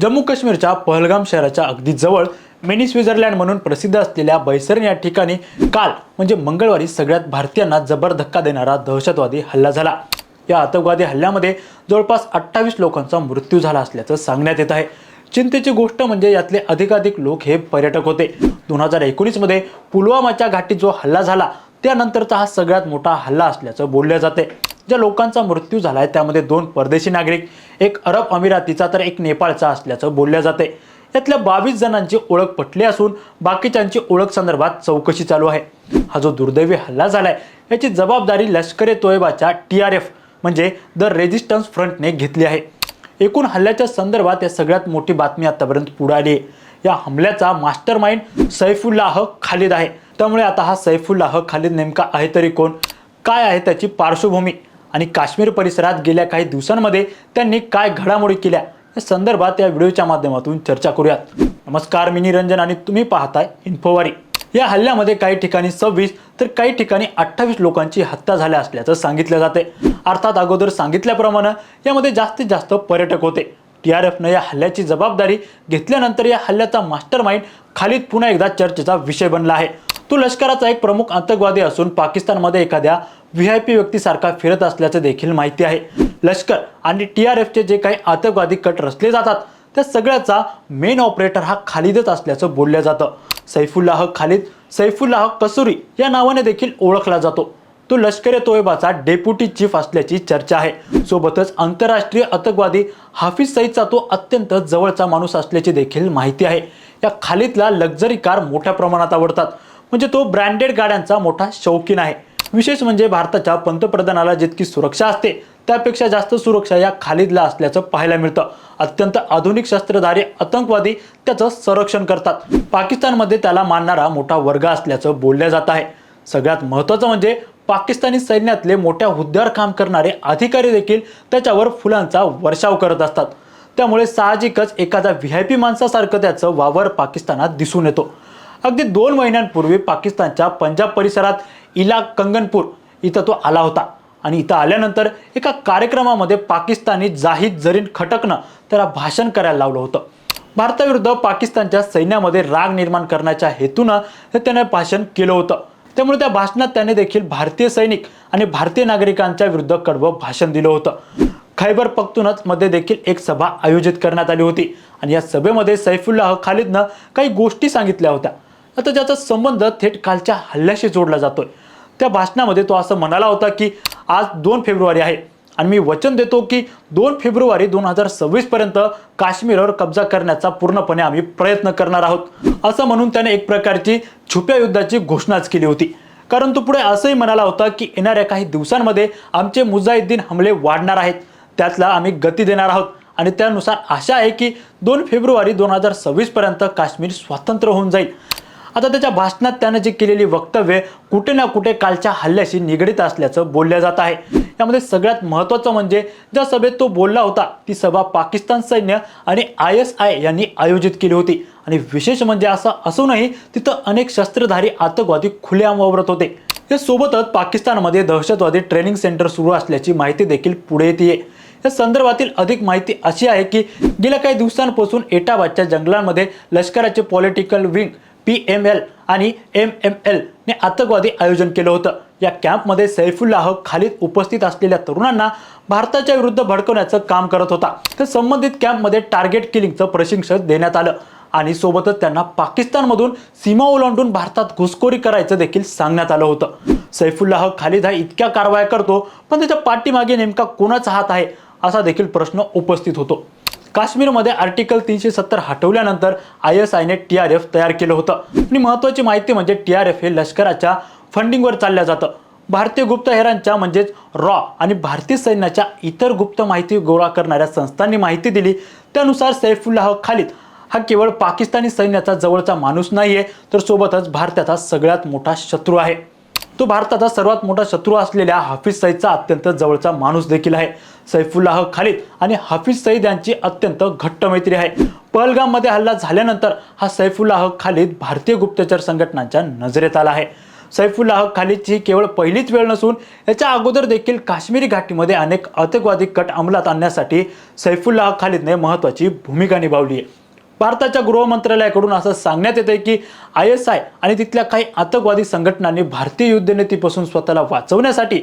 जम्मू काश्मीरच्या पहलगाम शहराच्या अगदी जवळ मिनी स्वित्झर्लंड म्हणून प्रसिद्ध असलेल्या बैसरन या ठिकाणी काल म्हणजे मंगळवारी सगळ्यात भारतीयांना जबर धक्का देणारा दहशतवादी हल्ला झाला. या आतंकवादी हल्ल्यामध्ये जवळपास अठ्ठावीस लोकांचा मृत्यू झाला असल्याचं सांगण्यात येत आहे. चिंतेची गोष्ट म्हणजे यातले अधिकाधिक लोक हे पर्यटक होते. दोन हजार एकोणीसमध्ये पुलवामाच्या घाटीत जो हल्ला झाला त्यानंतरचा हा सगळ्यात मोठा हल्ला असल्याचं बोललं जाते. ज्या लोकांचा मृत्यू झालाय त्यामध्ये दोन परदेशी नागरिक एक अरब अमिरातीचा तर एक नेपाळचा असल्याचं बोललं जाते. यातल्या बावीस जणांची ओळख पटली असून बाकीच्यांची ओळख संदर्भात चौकशी चालू आहे. हा जो दुर्दैवी हल्ला झालाय याची जबाबदारी लष्कर ए तोयबाच्या टी आर एफ म्हणजे द रेजिस्टन्स फ्रंटने घेतली आहे. एकूण हल्ल्याच्या संदर्भात या सगळ्यात मोठी बातमी आतापर्यंत पुढे आली आहे. या हमल्याचा मास्टर माइंड सैफुल्लाह खालिद आहे. त्यामुळे आता हा सैफुल्लाह खालीद नेमका आहे तरी कोण? काय आहे त्याची पार्श्वभूमी? आणि काश्मीर परिसरात गेल्या काही दिवसांमध्ये त्यांनी काय घडामोडी केल्या? या संदर्भात या व्हिडिओच्या माध्यमातून चर्चा करूयात. नमस्कार मी निरंजन आणि तुम्ही पाहताय इन्फोवारी. या हल्ल्यामध्ये काही ठिकाणी सव्वीस तर काही ठिकाणी अठ्ठावीस लोकांची हत्या झाल्या असल्याचं सांगितलं जाते. अर्थात अगोदर सांगितल्याप्रमाणे यामध्ये जास्तीत जास्त पर्यटक होते. टी आर एफनं या हल्ल्याची जबाबदारी घेतल्यानंतर या हल्ल्याचा मास्टर माइंड खालीद पुन्हा एकदा चर्चेचा विषय बनला आहे. तो लष्कराचा एक प्रमुख आतंकवादी असून पाकिस्तानमध्ये एखाद्या व्ही आय पी व्यक्तीसारखा फिरत असल्याचं देखील माहिती आहे. लष्कर आणि टी आर एफचे जे काही आतंकवादी कट रचले जातात त्या सगळ्याचा मेन ऑपरेटर हा खालिदच असल्याचं बोललं जातं. सैफुल्लाह खालिद सैफुल्लाह कसुरी या नावाने देखील ओळखला जातो. तो लष्कर ए तोयबाचा डेप्युटी चीफ असल्याची चर्चा आहे. सोबतच आंतरराष्ट्रीय आतंकवादी हाफिज सईदचा तो अत्यंत जवळचा माणूस असल्याची देखील माहिती आहे. या खालिदला लक्झरी कार मोठ्या प्रमाणात आवडतात. म्हणजे तो ब्रँडेड गाड्यांचा मोठा शौकीन आहे. विशेष म्हणजे भारताच्या पंतप्रधानाला जितकी सुरक्षा असते त्यापेक्षा जास्त सुरक्षा या खालिदला असल्याचं पाहायला मिळतं. अत्यंत आधुनिक शस्त्रधारी आतंकवादी त्याचं संरक्षण करतात. पाकिस्तानमध्ये त्याला मानणारा मोठा वर्ग असल्याचं बोललं जात आहे. सगळ्यात महत्त्वाचं म्हणजे पाकिस्तानी सैन्यातले मोठ्या हुद्द्यावर काम करणारे अधिकारी देखील त्याच्यावर फुलांचा वर्षाव करत असतात. त्यामुळे साहजिकच एखादा व्ही आय पी माणसासारखं त्याचं वावर पाकिस्तानात दिसून येतो. अगदी दोन महिन्यांपूर्वी पाकिस्तानच्या पंजाब परिसरात इला कंगनपूर इथं तो आला होता. आणि इथं आल्यानंतर एका कार्यक्रमामध्ये पाकिस्तानी जाहीद जरीन खटकनं त्याला भाषण करायला लावलं होतं. भारताविरुद्ध पाकिस्तानच्या सैन्यामध्ये राग निर्माण करण्याच्या हेतूनं हे त्याने भाषण केलं होतं. त्यामुळे त्या भाषणात त्याने देखील भारतीय सैनिक आणि भारतीय नागरिकांच्या विरुद्ध कडवं भाषण दिलं होतं. खैबर पख्तूनच मध्ये देखील एक सभा आयोजित करण्यात आली होती. आणि या सभेमध्ये सैफुल्लाह खालिदनं काही गोष्टी सांगितल्या होत्या. आता ज्याचा संबंध थेट कालच्या हल्ल्याशी जोडला जातोय. त्या भाषणामध्ये तो असं म्हणाला होता की आज दोन फेब्रुवारी आहे आणि मी वचन देतो की दोन फेब्रुवारी दोन हजार सव्वीस पर्यंत काश्मीरवर कब्जा करण्याचा पूर्णपणे आम्ही प्रयत्न करणार आहोत. असं म्हणून त्याने एक प्रकारची छुप्या युद्धाची घोषणाच केली होती. कारण तो पुढे असंही म्हणाला होता की येणाऱ्या काही दिवसांमध्ये आमचे मुजाहिद्दीन हमले वाढणार आहेत. त्यातला आम्ही गती देणार आहोत आणि त्यानुसार आशा आहे की दोन फेब्रुवारी दोन हजार सव्वीस पर्यंत काश्मीर स्वतंत्र होऊन जाईल. आता त्याच्या भाषणात त्यानं जी केलेली वक्तव्य कुठे ना कुठे कालच्या हल्ल्याशी निगडीत असल्याचं बोललं जात आहे. यामध्ये सगळ्यात महत्त्वाचं म्हणजे ज्या सभेत तो बोलला होता ती सभा पाकिस्तान सैन्य आणि आय एस आय यांनी आयोजित केली होती. आणि विशेष म्हणजे असं असूनही तिथं अनेक शस्त्रधारी आतंकवादी खुलेआम वावरत होते. या सोबतच पाकिस्तानमध्ये दहशतवादी ट्रेनिंग सेंटर सुरू असल्याची माहिती देखील पुढे येते या संदर्भातील अधिक माहिती अशी आहे की गेल्या काही दिवसांपासून एटाबादच्या जंगलांमध्ये लष्कराचे political wing P M L आणि एम एम एल ने आतंकवादी आयोजन केलं होतं. या कॅम्पमध्ये सैफुल्लाह खालीद उपस्थित असलेल्या तरुणांना भारताच्या विरुद्ध भडकवण्याचं काम करत होता. तर संबंधित कॅम्पमध्ये टार्गेट किलिंगचं प्रशिक्षण देण्यात आलं आणि सोबतच त्यांना पाकिस्तानमधून सीमा ओलांडून भारतात घुसखोरी करायचं देखील सांगण्यात आलं होतं. सैफुल्लाह खालिद हा इतक्या कारवाया करतो पण त्याच्या पाठीमागे नेमका कोणाचा हात आहे असा देखील प्रश्न उपस्थित होतो. काश्मीरमध्ये आर्टिकल तीनशे सत्तर हटवल्यानंतर आय एस आयने टी आर एफ तयार केलं होतं. आणि महत्त्वाची माहिती म्हणजे टी आर एफ हे लष्कराच्या फंडिंगवर चाललं जातं. भारतीय गुप्तहेरांच्या म्हणजेच रॉ आणि भारतीय सैन्याच्या इतर गुप्त माहिती गोळा करणाऱ्या संस्थांनी माहिती दिली. त्यानुसार सैफुल्लाह खालिद हा केवळ पाकिस्तानी सैन्याचा जवळचा माणूस नाही आहे तर सोबतच भारताचा सगळ्यात मोठा शत्रू आहे. तो भारताचा सर्वात मोठा शत्रू असलेल्या हाफिज सईदचा अत्यंत जवळचा माणूस देखील आहे. सैफुल्लाह खालिद आणि हाफिज सईद यांची अत्यंत घट्ट मैत्री आहे. पहलगाममध्ये हल्ला झाल्यानंतर हा सैफुल्लाह खालिद भारतीय गुप्तचर संघटनांच्या नजरेत आला आहे. सैफुल्लाह खालिदची ही केवळ पहिलीच वेळ नसून याच्या अगोदर देखील काश्मीरी घाटीमध्ये अनेक आतंकवादी कट अंमलात आणण्यासाठी सैफुल्लाह खालिदने महत्त्वाची भूमिका निभावली आहे. भारताच्या गृह मंत्रालयाकडून असं सांगण्यात येते की आय एस आय आणि तिथल्या काही आतंकवादी संघटनांनी भारतीय युद्धनीतीपासून स्वतःला वाचवण्यासाठी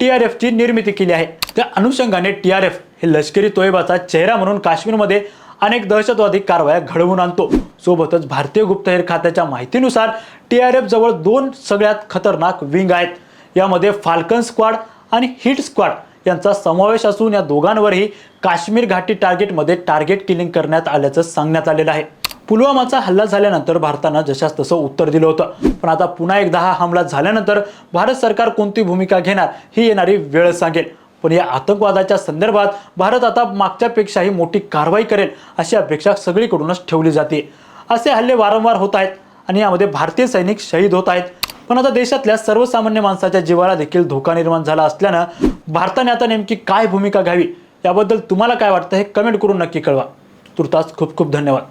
टी आर एफची निर्मिती केली आहे. त्या अनुषंगाने टी आर एफ हे लष्करी तोयबाचा चेहरा म्हणून काश्मीरमध्ये अनेक दहशतवादी कारवाया घडवून आणतो. सोबतच भारतीय गुप्तहेर खात्याच्या माहितीनुसार टी आर एफ जवळ दोन सगळ्यात खतरनाक विंग आहेत. यामध्ये फाल्कन स्क्वाड आणि हिट स्क्वाड यांचा समावेश असून या दोघांवरही काश्मीर घाटी टार्गेटमध्ये टार्गेट किलिंग करण्यात आल्याचं सांगण्यात आलेलं आहे. पुलवामाचा हल्ला झाल्यानंतर भारतानं जशास तसं उत्तर दिलं होतं. पण आता पुन्हा एकदा हा हमला झाल्यानंतर भारत सरकार कोणती भूमिका घेणार ही येणारी वेळ सांगेल. पण या आतंकवादाच्या संदर्भात भारत आता मागच्यापेक्षाही मोठी कारवाई करेल अशी अपेक्षा सगळीकडूनच ठेवली जाते. असे हल्ले वारंवार होत आहेत आणि यामध्ये भारतीय सैनिक शहीद होत आहेत. पण आता देशातल्या सर्वसामान्य माणसाच्या जीवाला देखील धोका निर्माण झाला असल्यानं भारताने आता नेमकी काय भूमिका घ्यावी याबद्दल तुम्हाला काय वाटतं हे कमेंट करून नक्की कळवा. तुर्तास खूप खूप धन्यवाद.